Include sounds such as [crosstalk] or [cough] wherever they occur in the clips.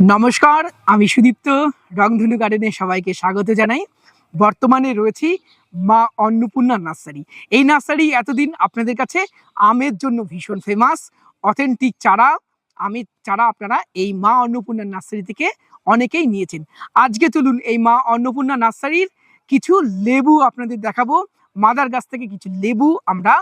নমস্কার, আমি সুদীপ্ত, রংধনু গার্ডেনে সবাইকে স্বাগত জানাই। বর্তমানে রয়েছি মা অন্নপূর্ণা নার্সারি। এই নার্সারি এতদিন আপনাদের কাছে আমের জন্য ভীষণ ফেমাস অথেন্টিক চারা, আমের চারা আপনারা এই মা অন্নপূর্ণা নার্সারি থেকে অনেকেই নিয়েছেন। আজকে চলুন এই মা অন্নপূর্ণা নার্সারির কিছু লেবু আপনাদের দেখাবো। মাদার গাছ থেকে কিছু লেবু আমরা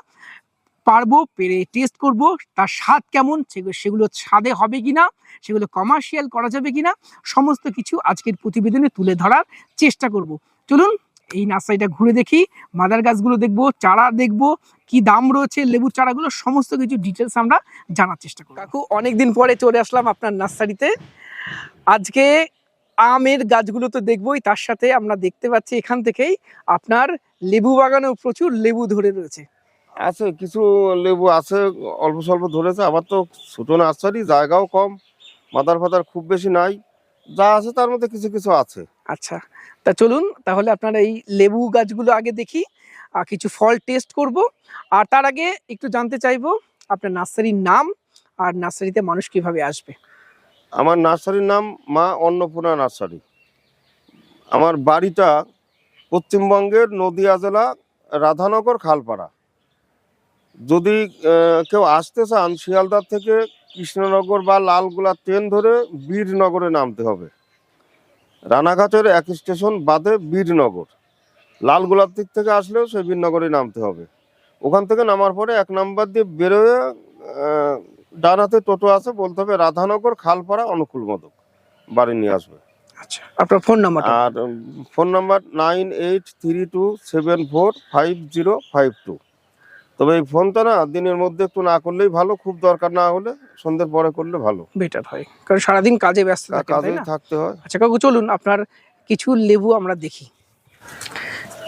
পারব, পেরে টেস্ট করব, তার স্বাদ কেমন সেগুলো স্বাদে হবে কিনা, সেগুলো কমার্শিয়াল করা যাবে কিনা, সমস্ত কিছু আজকের প্রতিবেদনে তুলে ধরার চেষ্টা করব। চলুন, এই নার্সারিটা ঘুরে দেখি, মাদার গাছগুলো দেখব, চারা দেখব, কি দাম রয়েছে, লেবুর চারাগুলো, সমস্ত কিছু ডিটেলস আমরা জানার চেষ্টা করব। কাকু, অনেকদিন পরে চলে আসলাম আপনার নার্সারিতে। আজকে আমের গাছগুলো তো দেখবই, তার সাথে আমরা দেখতে পাচ্ছি এখান থেকেই আপনার লেবু বাগানেও প্রচুর লেবু ধরে রয়েছে। আছে কিছু লেবু আছে অল্প স্বল্প ধরেছে আবার তো ছোট নার্সারি জায়গাও কম মাদার ফাদার খুব বেশি নাই যা আছে তার মধ্যে কিছু কিছু আছে। আচ্ছা তা চলুন তাহলে আপনার এই লেবু গাছগুলো আগে দেখি আর কিছু ফল টেস্ট করব আর তার আগে একটু জানতে চাইব আপনার নার্সারির নাম আর নার্সারিতে মানুষ কীভাবে আসবে? আমার নার্সারির নাম মা অন্নপূর্ণা নার্সারি। আমার বাড়িটা পশ্চিমবঙ্গের নদিয়া জেলা রাধানগর খালপাড়া। যদি কেউ আসতে চান শিয়ালদার থেকে কৃষ্ণনগর বা লালগোলা ট্রেন ধরে বীরনগরে নামতে হবে। রানাঘাটের এক স্টেশন বাদে বীরনগর। লালগোলার দিক থেকে আসলেও সেই বীরনগরে নামতে হবে। ওখান থেকে নামার পরে এক নাম্বার দিয়ে বেরোয় ডান হাতে টোটো আছে বলতে হবে রাধানগর খালপাড়া অনুকূল মদক। বাড়ি নিয়ে আসবে। আচ্ছা আপনার ফোন নাম্বারটা? আর phone number nine eight three two seven four five zero five two. তবে এই ফোনটা না দিনের মধ্যে একটু না করলেই ভালো খুব দরকার না হলে সন্ধ্যের পরে করলে ভালো। বেটার হয়। কারণ সারাদিন কাজে ব্যস্ত কাজে থাকতে হয়। আচ্ছা কাকু চলুন আপনার কিছু লেবু আমরা দেখি।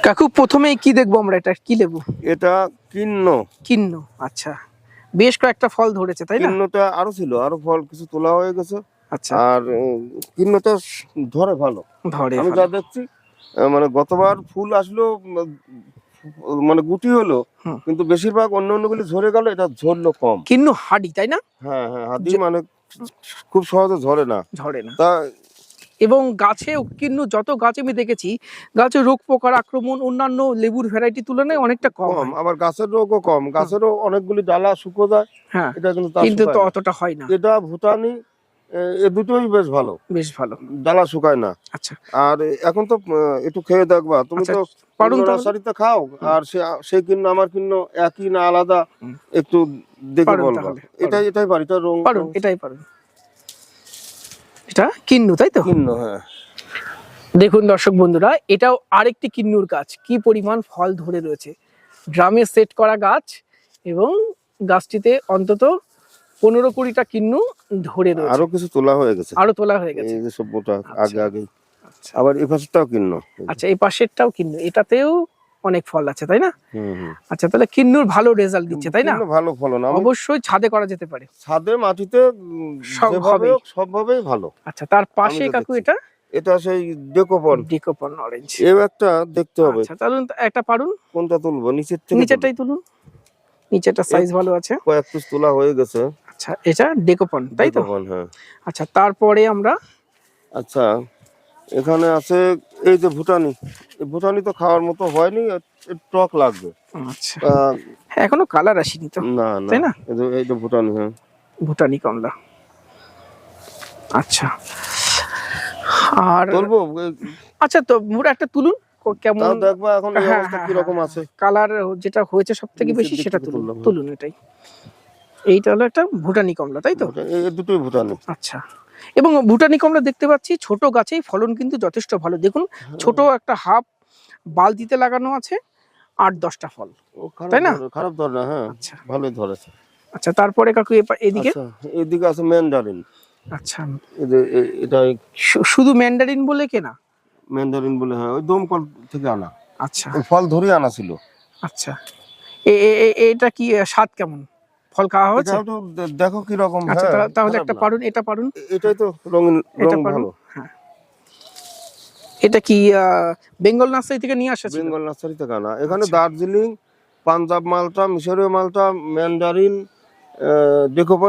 কাকু প্রথমেই কি দেখব আমরা? এটা কি লেবু? এটা কিন্ন। কিন্ন আচ্ছা। বেশ কয়েকটা ফল ধরেছে তাই না? কিন্নটা আরও ছিল আরও ফল কিছু তোলা হয়ে গেছে। আচ্ছা। আর কিন্নটা ধরে ভালো। ধরে আমি যা দেখছি মানে গতবার ফুল আসলো মানে গুটি হলো কিন্তু বেশিরভাগ অন্য অন্যগুলি ঝরে গেল এটা ঝরলো কম। কিন্নু হাডি তাই না? হ্যাঁ হ্যাঁ যে- মানে খুব সহজে ঝরে না। ঝরে না। তা এবং গাছে কিন্নু যত গাছ আমি দেখেছি গাছে রোগ পোকার আক্রমণ অন্যান্য লেবুর ভ্যারাইটি তুলনায় অনেকটা কম আবার গাছের রোগও কম। গাছেরও অনেকগুলি ডালা শুকো যায় হ্যাঁ এটা কিন্তু কিন্তু। অতটা হয় না। এটা ভুটানি এ দুটোই বেশ ভালো। বেশ ভালো। ডালা শুকায় না। আচ্ছা। আর এখন তো একটু খেয়ে দেখবা তুমি আচ্ছা, তো পারুন তাহলে? নার্সারিতে খাও আর সে সে কিন্ন আমার কিন্ন একই না আলাদা একটু দেখে বলবা। এটাই এটাই বাড়ি এটা রং পারুন এটাই পারুন। এটা কিন্নু তাই তো? কিন্ন হ্যাঁ। দেখুন দর্শক বন্ধুরা এটাও আরেকটি কিন্নুর গাছ। কি পরিমাণ ফল ধরে রয়েছে। ড্রামে সেট করা গাছ এবং গাছটিতে অন্তত পনেরো কুড়িটা কিন্নু ধরে রয়েছে। আরও কিছু তোলা হয়ে গেছে। আরও তোলা হয়ে গেছে। এই সভ্যটা আগে আচ্ছা। আগে আচ্ছা। আবার এই পাশেরটাও কিন্ন। আচ্ছা এই পাশেরটাও কিন্নু। এটাতেও অনেক ফল আছে তাই না? আচ্ছা তাহলে কিন্নুর ভালো রেজাল্ট দিচ্ছে তাই না? ভালো ফলন। অবশ্যই ছাদে করা যেতে পারে। ছাদে মাটিতে সবভাবে সবভাবেই ভালো। আচ্ছা তার পাশে কাকু এটা? এটা সেই ডেকোপন। ডেকোপন অরেঞ্জ এও একটা দেখতে হবে। আচ্ছা তাহলে একটা পারুন। কোনটা তুলবো? নিচের থেকে নিচেরটাই তুলুন। নিচেরটা সাইজ ভালো আছে। কয়েক পিস তোলা হয়ে গেছে। আচ্ছা এটা ডেকোপন তাই তো? হ্যাঁ। আচ্ছা তারপরে আমরা আচ্ছা এখানে আছে এই যে ভুটানি। এই ভুটানি তো খাওয়ার মতো হয়নি টক লাগবে। আচ্ছা। এখনও কালার আসেনি তো? না তাই না? না? এই যে- ভুটানি হ্যাঁ। ভুটানি কমলা। আচ্ছা। আর বলব আচ্ছা তো মোটা একটা তুলুন কেমন? দেখবা এখন হ্যাঁ, অবস্থা হ্যাঁ, কীরকম হ্যাঁ, আছে। কালার যেটা হয়েছে সবথেকে বেশি সেটা তুলুন। তুলুন এটাই। এইটা হলো একটা ভুটানি কমলা তাই তো? দুটোই ভুটানি। আচ্ছা। এবং ভুটানি কমলা দেখতে পাচ্ছি ছোট গাছেই ফলন কিন্তু যথেষ্ট ভালো। দেখুন ছোট একটা হাফ বালতিতে লাগানো আছে আট দশটা ফল। ও তাই না? খারাপ ধরে না হ্যাঁ আচ্ছা। ভালোই ধরেছে। আচ্ছা তারপরে কাকু এদিকে? আচ্ছা এদিকে আছে ম্যান্ডারিন আচ্ছা। এটা শুধু ম্যান্ডারিন বলে কেনা? ম্যান্ডারিন বলে হ্যাঁ ওই দমকল থেকে আনা। আচ্ছা। ফল ধরে আনা ছিল। আচ্ছা। এটা কি স্বাদ কেমন? ফল খাওয়া দে- দেখো কি রকম আচ্ছা হ্যাঁ, তাহলে একটা পারুন এটা পারুন। এটাই তো রঙিন এটা ভালো। হ্যাঁ। এটা কি বেঙ্গল নার্সারি থেকে নিয়ে আসা বেঙ্গল নার্সারি থেকে আনা। এখানে আচ্ছা। দার্জিলিং পাঞ্জাব মালটা মিশরীয় মালটা ম্যান্ডারিন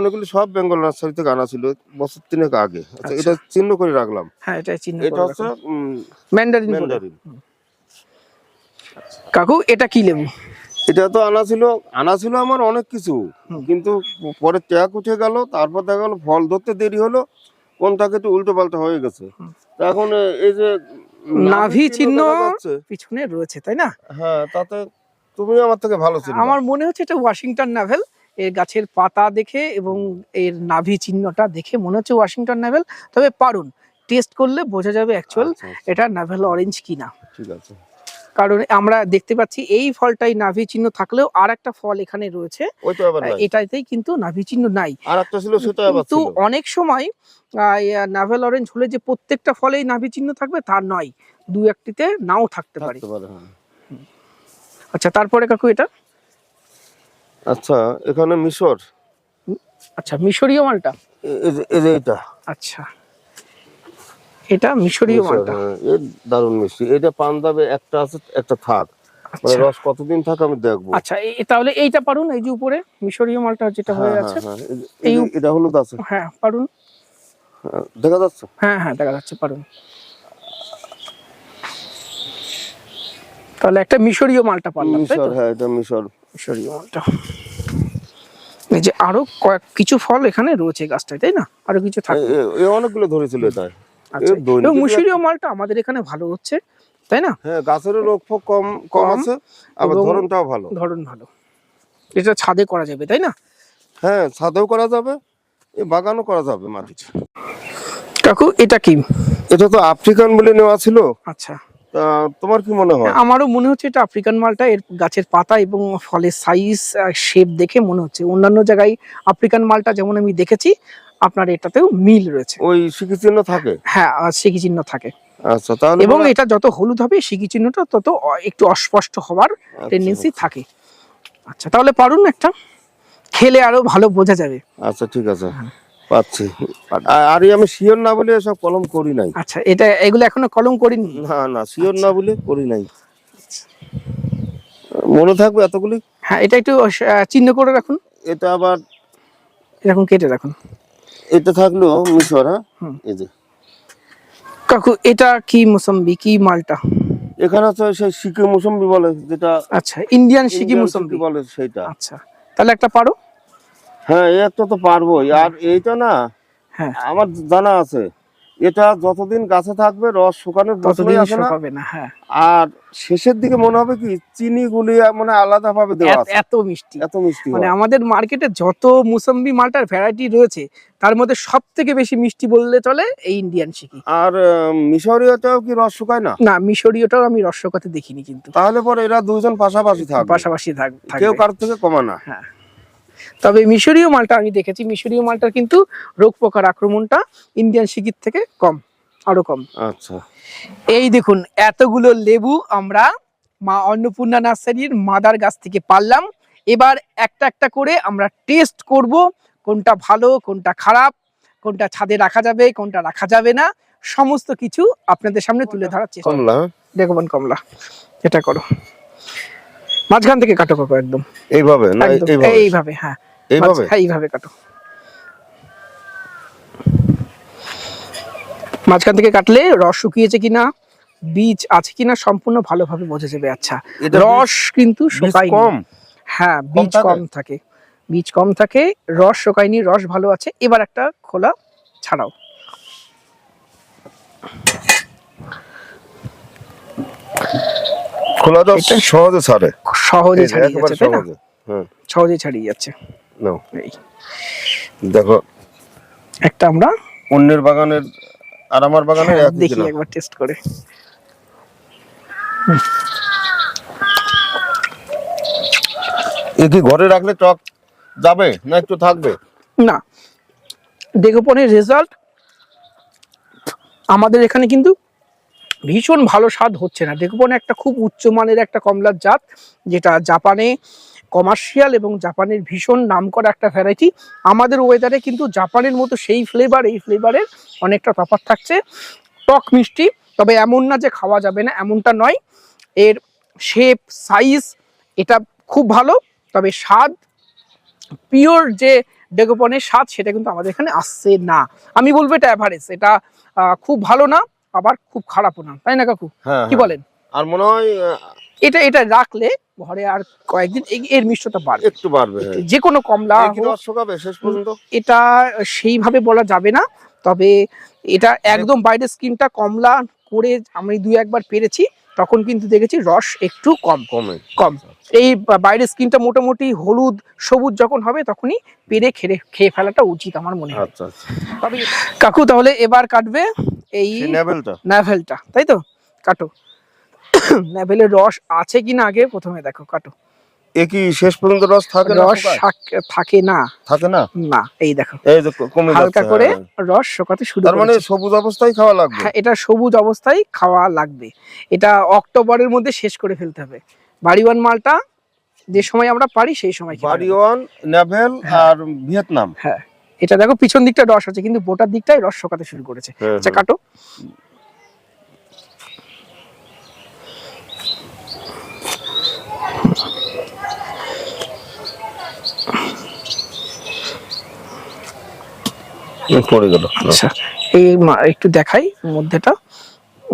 এগুলি সব বেঙ্গল নার্সারি থেকে আনা ছিল বছর তিনেক আগে। আচ্ছা আচ্ছা। এটা চিহ্ন করে রাখলাম। হ্যাঁ এটা চিহ্ন এটা হচ্ছে ম্যান্ডারিন ম্যান্ডারিন। কাকু এটা কি লেবু? এটা তো আনা ছিল আনা ছিল আমার অনেক কিছু। কিন্তু পরে ট্যাগ উঠে গেল তারপর দেখা গেল ফল ধরতে দেরি হলো কোনটাকে একটু উল্টো পাল্টা হয়ে গেছে। তা এখন এই যে নাভি চিহ্ন পিছনে রয়েছে তাই না? হ্যাঁ তাতে তুমি আমার থেকে ভালো ছিল আমার মনে হচ্ছে এটা ওয়াশিংটন নাভেল এর গাছের পাতা দেখে এবং এর নাভি চিহ্নটা দেখে মনে হচ্ছে ওয়াশিংটন নাভেল তবে পারুন টেস্ট করলে বোঝা যাবে অ্যাকচুয়াল আচ্ছা, আচ্ছা, এটা নাভেল অরেঞ্জ কিনা। ঠিক আছে। কারণ আমরা দেখতে পাচ্ছি এই ফলটাই নাভি চিহ্ন থাকলেও আর একটা ফল এখানে রয়েছে। এটাতেই কিন্তু নাভি চিহ্ন নাই। কিন্তু অনেক সময় নাভেল অরেঞ্জ হলে যে প্রত্যেকটা ফলেই নাভি চিহ্ন থাকবে তা নয়। দু একটিতে নাও থাকতে পারে। হ্যাঁ। আচ্ছা তারপরে কাকু এটা? আচ্ছা এখানে মিশর। আচ্ছা মিশরীয় মালটা? এটা আচ্ছা। এটা মিশরীয় মালটা। হ্যাঁ, এ দারুণ মিষ্টি। এটা পাঞ্জাবে একটা আছে একটা থাক। মানে আচ্ছা রস কতদিন থাকে আমি দেখব। আচ্ছা তাহলে এইটা পারুন এই যে উপরে মিশরীয় মালটা যেটা হয়ে হ্যাঁ, আছে হ্যাঁ, হ্যাঁ, এই এটা হলুদ আছে। হ্যাঁ পারুন। দেখা যাচ্ছে? হ্যাঁ হ্যাঁ দেখা যাচ্ছে পারুন। তাহলে একটা মিশরীয় মালটা পারলাম তাই মিশর তো হ্যাঁ এটা মিশর। মিশরীয় মালটা। এই যে আরও কয়েক কিছু ফল এখানে রয়েছে গাছটায় তাই না? আরও কিছু থাকে অনেকগুলো ধরেছিল এটা দৈনিক এবং মালটা আমাদের এখানে ভালো হচ্ছে তাই না? হ্যাঁ গাছেরও রোগ ফোগ কম কম আছে আবার ধরনটাও ভালো। ধরন ভালো। এটা ছাদে করা যাবে তাই না? হ্যাঁ ছাদেও করা যাবে বাগানও করা যাবে মাটিতে কাকু এটা কি? এটা তো আফ্রিকান বলে নেওয়া ছিল। আচ্ছা। তোমার কি মনে হয়? আমারও মনে হচ্ছে এটা আফ্রিকান মালটা এর গাছের পাতা এবং ফলের সাইজ শেপ দেখে মনে হচ্ছে। অন্যান্য জায়গায় আফ্রিকান মালটা যেমন আমি দেখেছি আপনার এটাতেও মিল রয়েছে। ওই সিকি চিহ্ন থাকে? হ্যাঁ আর সিকি চিহ্ন থাকে। আচ্ছা তাহলে এবং এটা যত হলুদ হবে সিকি চিহ্নটা তত একটু অস্পষ্ট হওয়ার আচ্ছা, টেন্ডেন্সি থাকে। আচ্ছা তাহলে পারুন একটা। খেলে আরও ভালো বোঝা যাবে। আচ্ছা ঠিক আছে। পাচ্ছি। আর আমি শিওর না বলে সব কলম করি নাই। আচ্ছা এটা এগুলো এখনও কলম করিনি? না না শিওর না বলে করি নাই। মনে থাকবে এতগুলি? হ্যাঁ এটা একটু চিহ্ন করে রাখুন। এটা আবার এরকম কেটে রাখুন। এটা থাকল মিশর হ্যাঁ এই যে। কাকু এটা কি মুসম্বি? কি মালটা? এখানে হচ্ছে সেই সিকি মুসম্বি বলে যেটা আচ্ছা ইন্ডিয়ান সিকি মোসাম্বি। বলে সেটা আচ্ছা তাহলে একটা পারো? হ্যাঁ এই একটা তো পারবোই। আর এইটা না হ্যাঁ। আমার জানা আছে এটা যতদিন গাছে থাকবে রস শুকানোর ততদিন প্রশ্নই আসে না। হ্যাঁ। আর শেষের দিকে মনে হবে কি চিনি গুলি মানে আলাদা ভাবে দেওয়া এত- আছে। এত মিষ্টি। এত মিষ্টি মানে আমাদের মার্কেটে যত মুসম্বি মালটার ভ্যারাইটি রয়েছে তার মধ্যে সব থেকে বেশি মিষ্টি বললে চলে এই ইন্ডিয়ান সিকি। আর মিশরীয়টাও কি রস শুকায় না? না মিশরীয়টাও আমি রস্যকাতে দেখিনি কিন্তু। তাহলে পরে এরা দুজন পাশাপাশি থাকবে। পাশাপাশি থাক- কেউ থাকবে কারোর থেকে কমে না। হ্যাঁ। তবে মিশরীয় মালটা আমি দেখেছি মিশরীয় মালটার কিন্তু রোগ পোকার আক্রমণটা ইন্ডিয়ান সিকির থেকে কম আরও কম। আচ্ছা। এই দেখুন এতগুলো লেবু আমরা মা অন্নপূর্ণা নার্সারির মাদার গাছ থেকে পারলাম। এবার একটা একটা করে আমরা টেস্ট করব কোনটা ভালো কোনটা খারাপ কোনটা ছাদে রাখা যাবে কোনটা রাখা যাবে না সমস্ত কিছু আপনাদের সামনে তুলে ধরার চেষ্টা কমলা? হ্যাঁ? দেখবেন কমলা এটা করো। মাঝখান থেকে কাটো না? একদম এইভাবে? এইভাবে হ্যাঁ। এইভাবে? হ্যাঁ এইভাবে কাটো। মাঝখান থেকে কাটলে রস শুকিয়েছে কিনা বীজ আছে কিনা সম্পূর্ণ ভালোভাবে বোঝা যাবে। আচ্ছা রস কিন্তু বীজ শুকায়নি। কম? হ্যাঁ বীজ কম থাকে। বীজ কম থাকে রস শুকায়নি রস ভালো আছে। এবার একটা খোলা ছাড়াও। খোলা এটা- সহজে ছাড়ে। সহজে ছাড়িয়ে যাচ্ছে তাই না? হ্যাঁ। সহজে ছাড়িয়ে যাচ্ছে। নাও। এই। দেখো। একটা আমরা অন্যের বাগানের আর আমার বাগানের দেখি একবার টেস্ট করে। এ কি ঘরে রাখলে টক যাবে না একটু থাকবে? না। ডেকোপনের রেজাল্ট আমাদের এখানে কিন্তু ভীষণ ভালো স্বাদ হচ্ছে না। ডেকোপন একটা খুব উচ্চমানের একটা কমলার জাত যেটা জাপানে কমার্শিয়াল এবং জাপানের ভীষণ নামকরা একটা ভ্যারাইটি আমাদের ওয়েদারে কিন্তু জাপানের মতো সেই ফ্লেভার এই ফ্লেভারের অনেকটা তফাৎ থাকছে। টক মিষ্টি তবে এমন না যে খাওয়া যাবে না এমনটা নয়। এর শেপ সাইজ এটা খুব ভালো তবে স্বাদ পিওর যে ডেকোপনের স্বাদ সেটা কিন্তু আমাদের এখানে আসছে না। আমি বলব এটা অ্যাভারেজ এটা খুব ভালো না আবার খুব খারাপও না। তাই না কাকু? হ্যাঁ কি হ্যাঁ। বলেন? আর মনে হয় এটা এটা রাখলে ঘরে আর কয়েকদিন এর মিষ্টতা বাড়বে। একটু বাড়বে হ্যাঁ। যে কোনো কমলা শেষ পর্যন্ত। এটা সেইভাবে বলা যাবে না তবে এটা একদম বাইরের স্কিনটা কমলা করে আমি দুই একবার পেরেছি তখন কিন্তু দেখেছি রস একটু কম। কমে। কম। এই বাইরের স্কিনটা মোটামুটি হলুদ সবুজ যখন হবে তখনই পেরে খেয়ে খেয়ে ফেলাটা উচিত আমার মনে হয়। আচ্ছা আচ্ছা। তবে কাকু তাহলে এবার কাটবে এই তাই তো? কাটো। ন্যাভেলের রস আছে কিনা আগে প্রথমে দেখো কাটো। এ কি শেষ পর্যন্ত রস থাকে না রস থাকে না। থাকে না? না এই দেখো। এই ক- কমে হালকা করে হ্যাঁ। রস শোকাতে শুরু তার মানে সবুজ অবস্থায় খাওয়া লাগবে? হ্যাঁ এটা সবুজ অবস্থায় খাওয়া লাগবে। এটা অক্টোবরের মধ্যে শেষ করে ফেলতে হবে। বাড়িওয়ান মালটা যে সময় আমরা পারি সেই সময় বাড়িওয়ান নেভেল হ্যাঁ। আর ভিয়েতনাম। হ্যাঁ। এটা দেখো পিছন দিকটা রস আছে কিন্তু বোটার দিকটাই রস শোকাতে শুরু করেছে। হ্যাঁ, আচ্ছা। কাটো। পড়ে গেল। আচ্ছা এই মা- একটু দেখাই মধ্যেটা।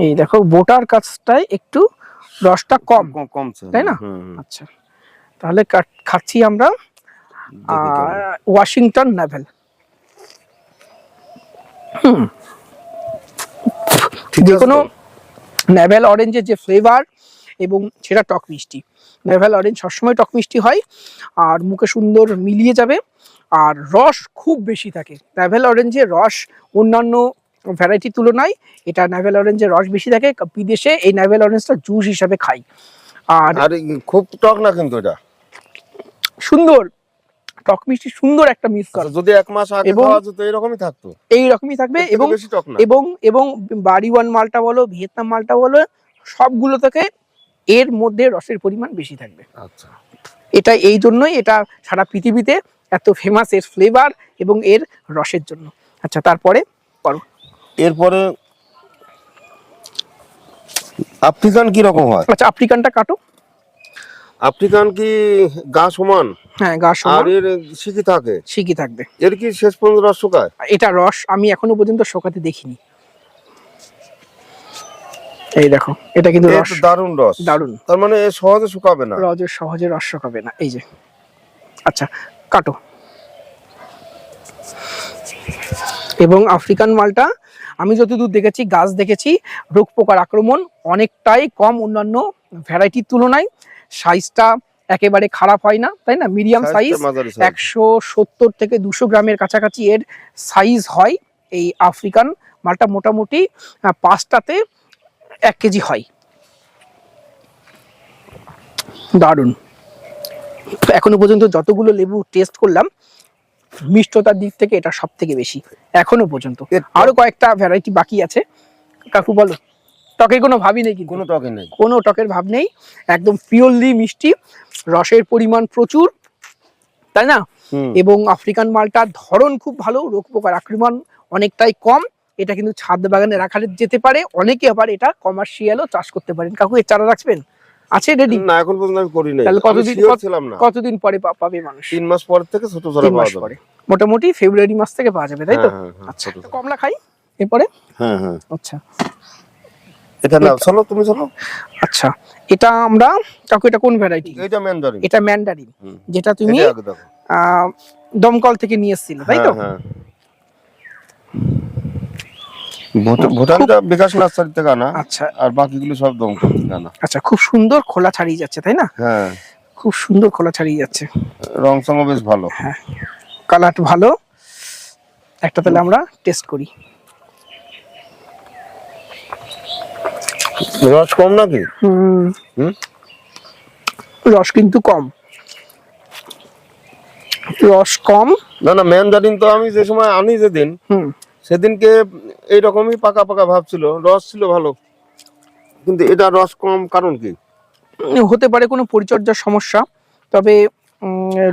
এই দেখো বোটার কাছটায় একটু রসটা কম কম তাই না? আচ্ছা তাহলে খাচ্ছি আমরা ওয়াশিংটন নেভেল। যে কোনো তো? নেভেল অরেঞ্জের যে ফ্লেভার এবং সেটা টক মিষ্টি। নেভেল অরেঞ্জ সবসময় টক মিষ্টি হয় আর মুখে সুন্দর মিলিয়ে যাবে। আর রস খুব বেশি থাকে। নেভেল অরেঞ্জের রস অন্যান্য ভ্যারাইটির তুলনায় এটা নেভেল অরেঞ্জের রস বেশি থাকে। বিদেশে এই নেভেল অরেঞ্জটা জুস হিসাবে খাই। আর আর খুব টক না কিন্তু এটা? সুন্দর। টক মিষ্টি সুন্দর একটা মিক্স করা যদি এক মাস আগে খাওয়া যেত এরকমই থাকতো? এই রকমই থাকবে এবং এবং এবং বাড়িওয়ান মালটা বলো ভিয়েতনাম মালটা বলো সবগুলো থেকে এর মধ্যে রসের পরিমাণ বেশি থাকবে। আচ্ছা। এটা এই জন্যই এটা সারা পৃথিবীতে এত ফেমাস এর ফ্লেভার এবং এর রসের জন্য। আচ্ছা তারপরে করো। এরপরে আফ্রিকান কি রকম হয়? আচ্ছা আফ্রিকানটা কাটো। আফ্রিকান কি গা সমান? হ্যাঁ গা সমান। আর এর শিখি থাকে? শিখি থাকবে। এর কি শেষ পর্যন্ত রস শুকায়? এটা রস আমি এখনও পর্যন্ত শোকাতে দেখিনি। এই দেখো এটা কিন্তু রস। দারুণ রস। দারুণ। তার মানে এ সহজে শুকাবে না। রজের সহজে রস শুকাবে না। এই যে। আচ্ছা কাটো। এবং আফ্রিকান মালটা আমি যতদূর দেখেছি গাছ দেখেছি রোগ পোকার আক্রমণ অনেকটাই কম অন্যান্য ভ্যারাইটির তুলনায়। সাইজটা একেবারে খারাপ হয় না তাই না? Medium size. একশো সত্তর থেকে দুশো গ্রামের কাছাকাছি এর সাইজ হয় এই আফ্রিকান মালটা। মোটামুটি পাঁচটাতে এক কেজি হয়। দারুণ। এখনও পর্যন্ত যতগুলো লেবু টেস্ট করলাম মিষ্টতার দিক থেকে এটা সব থেকে বেশি এখনও পর্যন্ত। আরও কয়েকটা ভ্যারাইটি বাকি আছে। কাকু বলো টকের কোনো ভাবই নেই কিন্তু? কোনো টকের নেই। কোনো টকের ভাব নেই একদম পিওরলি মিষ্টি রসের পরিমাণ প্রচুর তাই না? এবং আফ্রিকান মালটার ধরন খুব ভালো রোগ পোকার আক্রমণ অনেকটাই কম এটা কিন্তু ছাদ বাগানে রাখা যেতে পারে অনেকে আবার এটা কমার্শিয়ালও চাষ করতে পারেন। কাকু এর চারা রাখবেন? আছে রেডি না এখন পর্যন্ত আমি করি নাই। তাহলে কতদিন- ছিলাম না। কতদিন পরে পাবে মানুষ? তিন মাস পর থেকে ছোট ছোট পাওয়া যাবে। মোটামুটি ফেব্রুয়ারি মাস থেকে পাওয়া যাবে তাই তো? হ্যাঁ, হ্যাঁ, হ্যাঁ, আচ্ছা। কমলা খাই? এরপরে? হ্যাঁ হ্যাঁ। আচ্ছা। এটা না চলো তুমি চলো। আচ্ছা এটা আমরা কাকু এটা কোন ভ্যারাইটি এইটা ম্যান্ডারিন এটা ম্যান্ডারিন যেটা তুমি এটা দমকল থেকে নিয়ে এসেছিলে তাই তো? হ্যাঁ, ভুটানটা বিকাশ নার্সারি থেকে আনা আচ্ছা। আর বাকিগুলো সব দমকল থেকে আনা। আচ্ছা খুব সুন্দর খোলা ছাড়িয়ে যাচ্ছে তাই না? হ্যাঁ। খুব সুন্দর খোলা ছাড়িয়ে যাচ্ছে। রং সঙ্গ বেশ ভালো। কালার ভালো। একটা তাহলে আমরা টেস্ট করি। রস কম নাকি? হুম। হুম? রস কিন্তু কম। রস কম। না না ম্যান্ডারিন তো আমি যে সময় আনি যেদিন হুম। সেদিনকে এইরকমই পাকা পাকা ভাব ছিল রস ছিল ভালো। কিন্তু এটা রস কম কারণ কি? হতে পারে কোনো পরিচর্যার সমস্যা তবে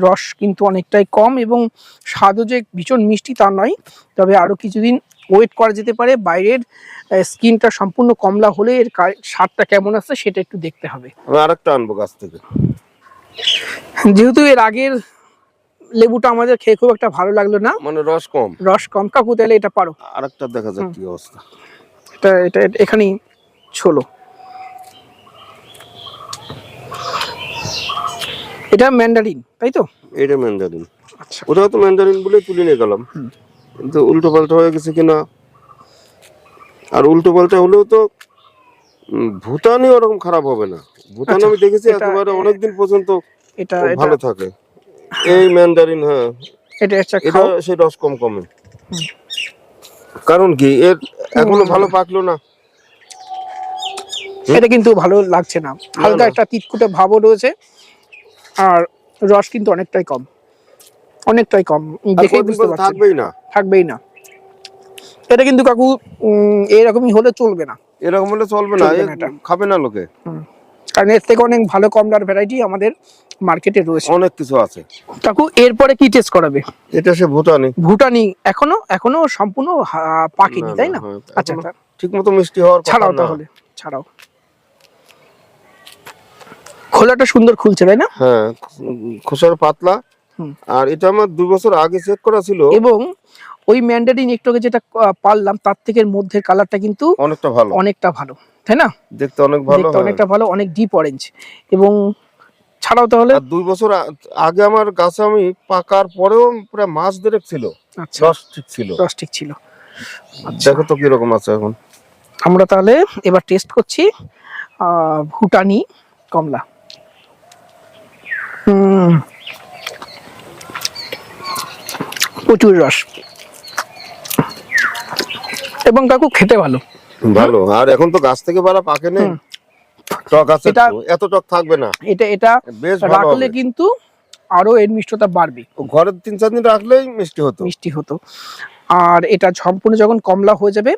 রস কিন্তু অনেকটাই কম এবং স্বাদও যে ভীষণ মিষ্টি তা নয়। তবে আরও কিছুদিন ওয়েট করা যেতে পারে বাইরের স্কিনটা সম্পূর্ণ কমলা হলে এর স্বাদটা কেমন আছে সেটা একটু দেখতে হবে। আমি আরেকটা আনব গাছ থেকে। যেহেতু এর আগের লেবুটা আমাদের খেয়ে খুব একটা ভালো লাগল না। মানে রস কম। রস কম। কাকু তাহলে এটা পারো। আরেকটা দেখা যাক কি অবস্থা। এটা এটা এখানেই ছোলো। এটা ম্যান্ডারিন তাই তো? এটা ম্যান্ডারিন আচ্ছা। ওটাও তো ম্যান্ডারিন বলে তুলে নিয়ে গেলাম। কিন্তু উল্টো পাল্টা হয়ে গেছে কিনা। আর উল্টো পাল্টা হলেও তো উম, ভুটানই ওরকম খারাপ হবে না। ভুটান আচ্ছা, আমি দেখেছি একেবারে অনেকদিন পর্যন্ত এটা ভালো থাকে। এই ম্যান্ডারিন হ্যাঁ। এটা এটা সেই রস কম কমে। কারণ কি এর এখনও ভালো পাকলো না। এটা কিন্তু ভালো লাগছে না। হালকা একটা তিতকুটে ভাবও রয়েছে। আর রস কিন্তু অনেকটাই কম। অনেকটাই কম। দেখেই বুঝতে পর পারছেন। থাকবেই না। থাকবেই না। এটা কিন্তু কাকু এরকমই হলে চলবে না। এরকম হলে চলবে না। খাবে না লোকে। কারণ এর থেকে অনেক ভালো কমলার ভ্যারাইটি আমাদের মার্কেটে রয়েছে। অনেক কিছু আছে। কাকু এরপরে কি টেস্ট করাবে? এটা সে ভুটানি। ভুটানি এখনও এখনও সম্পূর্ণ পাকেনি তাই না? হ্যাঁ, আচ্ছা আচ্ছা। ঠিক মতো মিষ্টি হওয়ার ছাড়াও তাহলে ছাড়াও। খোলাটা সুন্দর খুলছে তাই না? হ্যাঁ খোসার পাতলা। হুম। আর এটা আমার দুই বছর আগে চেক করা ছিল। এবং ওই ম্যান্ডারিন একটু যেটা পারলাম তার থেকে মধ্যের কালারটা কিন্তু অনেকটা ভালো। অনেকটা ভালো। তাই না? দেখতে অনেক ভালো দেখতে। অনেকটা ভালো অনেক ডিপ অরেঞ্জ এবং ছাড়াও তাহলে? আর দুই বছর আগে আমার গাছে আমি পাকার পরেও প্রায় মাস দেড়েক ছিল। আচ্ছা। রস ঠিক ছিল। রস ঠিক ছিল। আচ্ছা। দেখো তো কীরকম আছে এখন। আমরা তাহলে এবার টেস্ট করছি ভুটানি কমলা। প্রচুর রস। এবং কাকু খেতে ভালো। ভালো। আর এখন তো গাছ থেকে বারা পাকে নেই। টক আছে এত টক থাকবে না। এটা এটা বেশ রাখলে কিন্তু আরও এর মিষ্টতা বাড়বে। ঘরের তিন চার দিন রাখলেই মিষ্টি হতো। মিষ্টি হতো। আর এটা সম্পূর্ণ যখন কমলা হয়ে যাবে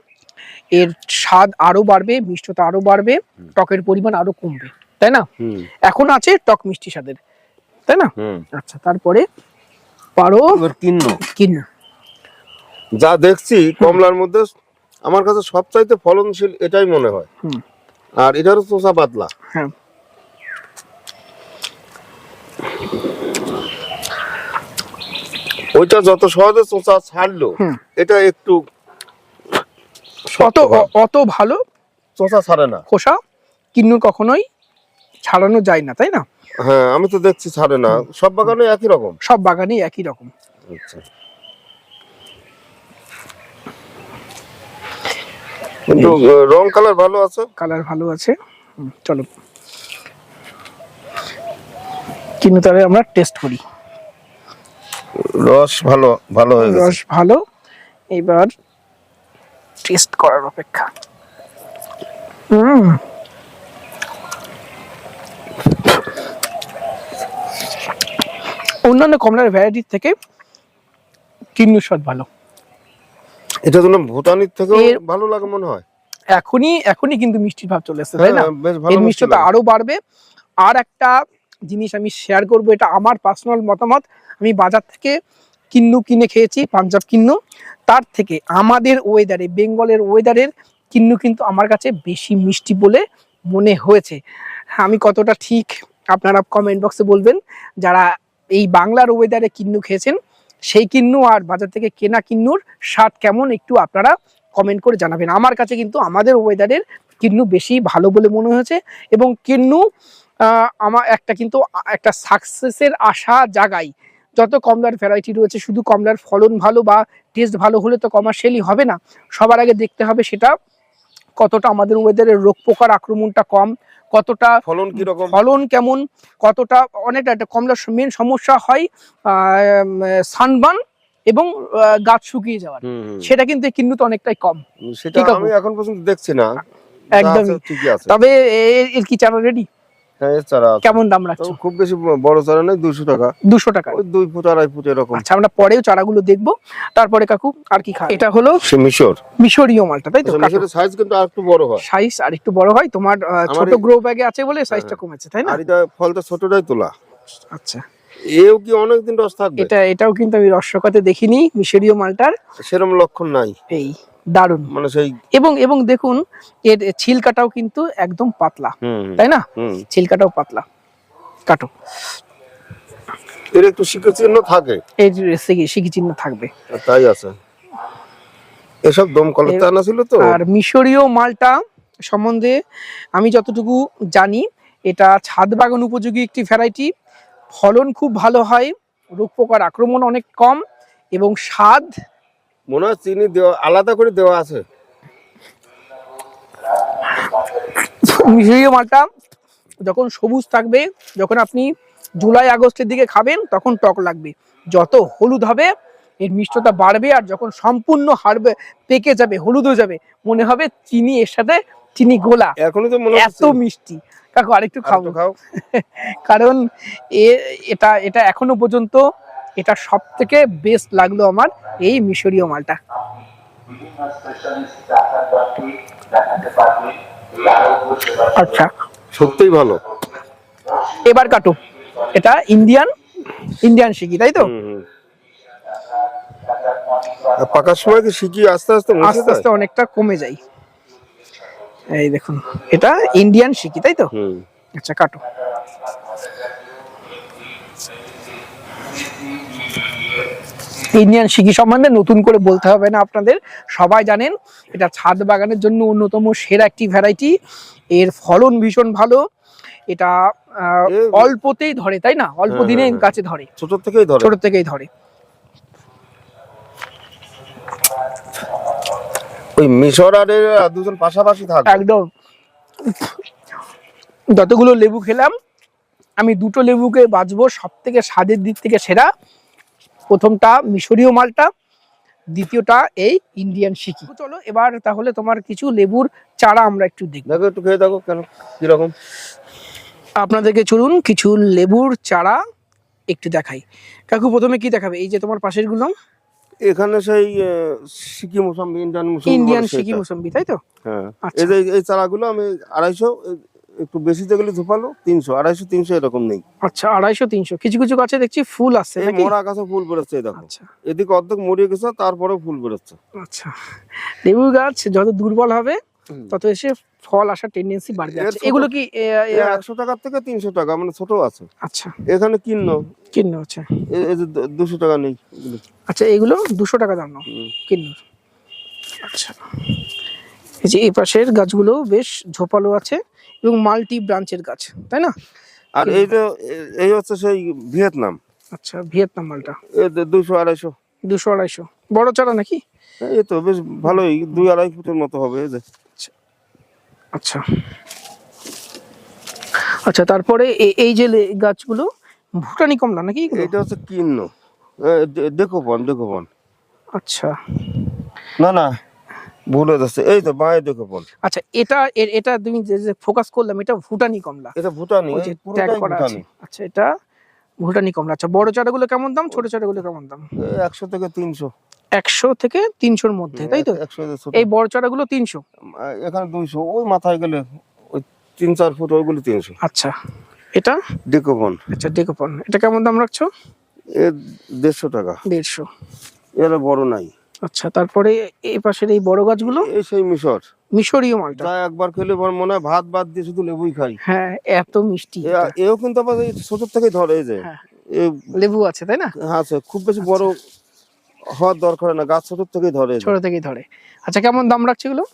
এর স্বাদ আরও বাড়বে মিষ্টতা আরও বাড়বে টকের পরিমাণ আরও কমবে। তাই না? এখন আছে টক মিষ্টি স্বাদের। তাই না? আচ্ছা তারপরে পারো কিন্ন। কিন যা দেখছি কমলার মধ্যে আমার কাছে সবচাইতে ফলনশীল এটাই মনে হয়। আর এটার চোষা পাতলা। হ্যাঁ। ওইটা যত সহজে চোষা ছাড়লো এটা একটু অত অত ভালো চোষা ছাড়ে না। খোসা কিন্নুর কখনোই ছাড়ানো যায় না তাই না? হ্যাঁ আমি তো দেখছি ছাড়ে না। সব বাগানে একই রকম। সব বাগানেই একই রকম। আচ্ছা। কিন্তু রং কালার ভালো আছে? কালার ভালো আছে। চলো। কিন্তু তাহলে আমরা টেস্ট করি। রস ভালো ভালো হয়ে গেছে। রস ভালো। এবার টেস্ট করার অপেক্ষা। হুম। অন্যান্য কমলার ভ্যারাইটির থেকে কিন্নুর স্বাদ ভালো। এটা জন্য ভুটানির থেকেও এর- ভালো লাগে মনে হয়। এখনই এখনই কিন্তু মিষ্টির ভাব চলে এসেছে তাই না? হ্যাঁ, এর মিষ্টি মিষ্টতা লাগে। আরও বাড়বে। আর একটা জিনিস আমি শেয়ার করব এটা আমার পার্সোনাল মতামত। আমি বাজার থেকে কিন্নু কিনে খেয়েছি পাঞ্জাব কিন্নু। তার থেকে আমাদের ওয়েদারে বেঙ্গলের ওয়েদারের কিন্নু কিন্তু আমার কাছে বেশি মিষ্টি বলে মনে হয়েছে। হ্যাঁ, আমি কতটা ঠিক আপনারা কমেন্ট বক্সে বলবেন। যারা এই বাংলার ওয়েদারে কিন্নু খেয়েছেন সেই কিন্নু আর বাজার থেকে কেনা কিন্নুর স্বাদ কেমন একটু আপনারা কমেন্ট করে জানাবেন। আমার কাছে কিন্তু আমাদের ওয়েদারের কিন্নু বেশি ভালো বলে মনে হয়েছে এবং কিন্নু আমার একটা কিন্তু, একটা সাকসেসের আশা জাগাই। যত কমলার ভ্যারাইটি রয়েছে, শুধু কমলার ফলন ভালো বা টেস্ট ভালো হলে তো কমার্শিয়ালি হবে না। সবার আগে দেখতে হবে সেটা কতটা আমাদের ওয়েদারের রোগ পোকার আক্রমণটা কম কতটা ফলন কীরকম? ফলন কেমন কতটা অনেকটা একটা কমলার মেন সমস্যা হয় সানবান এবং গাছ শুকিয়ে যাওয়ার। সেটা কিন্তু কিন্তু অনেকটাই কম। সেটা আমি এখন পর্যন্ত দেখছি না। একদম একদমই। ঠিকই আছে। তবে এর এর কি চারা রেডি হ্যাঁ চারা আছে। কেমন দাম তো রাখছো? খুব বেশি বড় চারা দুশো টাকা। দুশো টাকা। ওই দুই ফুট আড়াই ফুট এরকম। আচ্ছা আমরা পরেও চারাগুলো দেখব। তারপরে কাকু আর কি খা এটা হলো সে মিশর। মিশরীয় মালটা তাই তো? আচ্ছা, মিশরের সাইজ কিন্তু আর একটু বড় হয়। সাইজ আর একটু বড় হয়। তোমার আহ, আমার ছোট এই- গ্রো ব্যাগে আছে বলে সাইজটা হ্যাঁ। কমেছে তাই না? আর এটা ফলটা ছোটটাই তোলা। আচ্ছা। এও কি অনেকদিন রস থাকবে? এটা এটাও কিন্তু আমি রসকাতে দেখিনি মিশরীয় মালটার। সেরকম লক্ষণ নাই। এই। দারুণ। মানে সেই এবং এবং দেখুন এর ছিলকাটাও কিন্তু একদম পাতলা তাই না? ছিলকাটাও পাতলা। কাটো। এর একটু শিখে চিহ্ন থাকে এই চিহ্ন থাকবে। তাই আছে। এসব দমকলের ছিল তো? আর মিশরীয় মালটা সম্বন্ধে আমি যতটুকু জানি এটা ছাদ বাগান উপযোগী একটি ভ্যারাইটি। ফলন খুব ভালো হয় রোগ পোকার আক্রমণ অনেক কম এবং স্বাদ মনে হয় চিনি দেওয়া আলাদা করে দেওয়া আছে। মিশরীয় মালটা যখন সবুজ থাকবে যখন আপনি জুলাই আগস্টের দিকে খাবেন তখন টক লাগবে। যত হলুদ হবে এর মিষ্টতা বাড়বে আর যখন সম্পূর্ণ হারবে পেকে যাবে হলুদ হয়ে যাবে মনে হবে চিনি এর সাথে চিনি গোলা। এখনও তো মনে এত মিষ্টি। কাকু আরেকটু খাব খাও। [laughs] কারণ এ এটা এটা এখনও পর্যন্ত এটা সব থেকে বেস্ট লাগল আমার এই মিশরীয় মালটা। আচ্ছা। সত্যিই ভালো। এবার কাটো। এটা ইন্ডিয়ান ইন্ডিয়ান শিখি তাই তো। পাকার সময় শিখি আস্তে আস্তে আস্তে আস্তে অনেকটা কমে যায়। এই দেখুন এটা ইন্ডিয়ান শিখি তাই তো? আচ্ছা কাটো। ইন্ডিয়ান শিখি সম্বন্ধে নতুন করে বলতে হবে না আপনাদের। সবাই জানেন এটা ছাদ বাগানের জন্য অন্যতম সেরা একটি ভ্যারাইটি এর ফলন ভীষণ ভালো। এটা অল্পতেই ধরে তাই না? অল্প হ্যাঁ, দিনে হ্যাঁ, হ্যাঁ। গাছে ধরে। ছোট থেকেই ধরে। ছোট থেকেই ধরে। ওই মিশর আর দুজন পাশাপাশি থাকবে। একদম। যতগুলো লেবু খেলাম আমি দুটো লেবুকে বাঁচবো সব থেকে স্বাদের দিক থেকে সেরা। প্রথমটা মিশরীয় মালটা দ্বিতীয়টা এই ইন্ডিয়ান শিকি চলো এবার তাহলে তোমার কিছু লেবুর চারা আমরা একটু দেখব। দেখো একটু খেয়ে দেখো কেন কীরকম। আপনাদেরকে চলুন কিছু লেবুর চারা একটু দেখাই। কাকু প্রথমে কি দেখাবে? এই যে তোমার পাশেরগুলো। এখানে সেই সিকি মুসাম্বি ইন্ডিয়ান মুসাম্বি ইন্ডিয়ান শিকি সেটা। তাই তো? হ্যাঁ। আচ্ছা। এই যে এই চারাগুলো আমি আড়াইশো একটু বেশিতে গেলে ধুপালো তিনশো আড়াইশো তিনশো এরকম নেই। আচ্ছা আড়াইশো তিনশো। কিছু কিছু গাছে দেখছি ফুল আছে এই মরা গাছে ফুল বেরোচ্ছে দেখো। আচ্ছা। এদিকে অর্ধেক মরিয়ে গেছে তারপরেও ফুল বেরোচ্ছে। আচ্ছা। লেবু গাছ যত দুর্বল হবে তত এসে ফল আসার টেন্ডেন্সি বাড়বে। আচ্ছা, এগুলো কি একশো টাকার থেকে তিনশো টাকা মানে ছোট আছে। আচ্ছা। এখানে কিন্ন। কিন্ন হচ্ছে এ- এই যে দুশো টাকা নেই। আচ্ছা এগুলো দুশো টাকা দাম নাও। আচ্ছা। এই যে এই পাশের গাছগুলো বেশ ঝোপালো আছে। এবং মাল্টি ব্রাঞ্চের গাছ তাই না? আর এই এ- এই হচ্ছে সেই ভিয়েতনাম। আচ্ছা ভিয়েতনাম মালটা। এই দুশো আড়াইশো। দুশো আড়াইশো। বড় চারা নাকি? এই তো বেশ ভালোই দুই আড়াই ফুটের মতো হবে এই যে। আচ্ছা আচ্ছা। তারপরে এ- এই যে গাছগুলো ভুটানি কমলা নাকি এগুলো? এটা হচ্ছে কিন্ন। দেখো বন দেখো বন আচ্ছা। না না ভুল হয়ে যাচ্ছে। এই তো বাঁয়ে দেখো বন আচ্ছা এটা এর- এটা তুমি যে ফোকাস করলাম এটা ভুটানি কমলা। এটা ভুটানি ট্যাগ করা আছে। আচ্ছা এটা ভুটানি কমলা। আচ্ছা বড় চারাগুলো কেমন দাম ছোট চারাগুলো কেমন দাম? একশো থেকে তিনশো। একশো থেকে তিনশোর মধ্যে তাই তো। এই বড় চারাগুলো তিনশো? এখানে দুইশো। ওই মাথায় গেলে ওই তিন চার ফুট ওইগুলো তিনশো। আচ্ছা এটা? ডেকোবন আচ্ছা ডেকোপন। এটা কেমন দাম রাখছো? এ দেড়শো টাকা। দেড়শো। এর বড় নাই। আচ্ছা তারপরে এই পাশের এই বড় গাছগুলো? এই সেই মিশর। মিশরীয় মালটা। যা একবার খেলে আমার মনে হয় ভাত বাদ দিয়ে শুধু লেবুই খাই। হ্যাঁ এত মিষ্টি এও কিন্তু আবার এই ছোট থেকেই ধরে এই যে। হ্যাঁ। লেবু আছে তাই না? আছে। খুব বেশি বড় হওয়ার দরকার হয় না। গাছ ছোট থেকেই ধরে ছোট থেকেই ধরে। আচ্ছা কেমন দাম রাখছে এগুলো?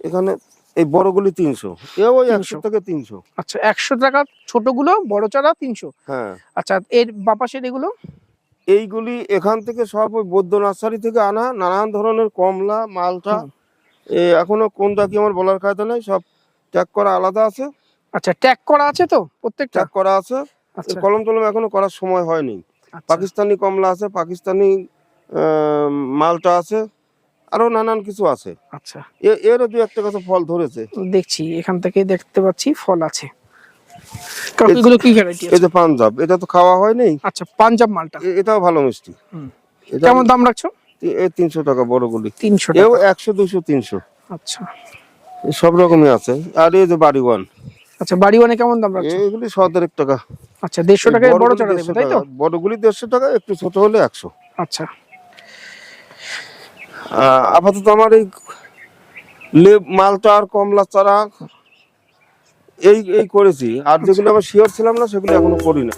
এখানে এই বড়গুলি তিনশো। এও ওই একশো থেকে তিনশো। আচ্ছা একশো টাকা ছোটগুলো বড় চারা তিনশো। হ্যাঁ। আচ্ছা এর বাপাশের এগুলো? এইগুলি এখান থেকে সব ওই বৌদ্ধ নার্সারি থেকে আনা নানান ধরনের কমলা মালটা এ এখনও কোনটা কি আমার বলার কায়দা নেই সব ট্যাগ করা আলাদা আছে। আচ্ছা ট্যাগ করা আছে তো প্রত্যেক ট্যাগ করা আছে। আচ্ছা। কলম টলম এখনও করার সময় হয়নি। আচ্ছা। পাকিস্তানি কমলা আছে পাকিস্তানি মালটা আছে আরও নানান কিছু আছে। আচ্ছা। এরও দু একটা কথা ফল ধরেছে। দেখছি এখান থেকে দেখতে পাচ্ছি ফল আছে। এগুলো কি ভ্যারাইটি যে পাঞ্জাব এটা তো খাওয়া হয়নি। আচ্ছা পাঞ্জাব মালটা। এটাও ভালো মিষ্টি। কেমন দাম রাখছো? তিনশো টাকা বড়গুলি তিনশো এও টাকা। একশো দুশো তিনশো। আচ্ছা। সব রকমই আছে। আর এই যে বাড়ি ওয়ান। আচ্ছা বাড়ি ওয়ানে কেমন দাম রাখছো? এইগুলি সতেরো টাকা। আচ্ছা দেড়শো টাকায় বড় চারা দেবে তাই তো? টাকা। বড়গুলি দেড়শো টাকা একটু ছোট হলে একশো। আচ্ছা। আপাতত আমার এই লেব মালটা আর কমলা চারা এই এই করেছি। আর যেগুলো আমার শিওর ছিলাম না সেগুলো এখনও করি না।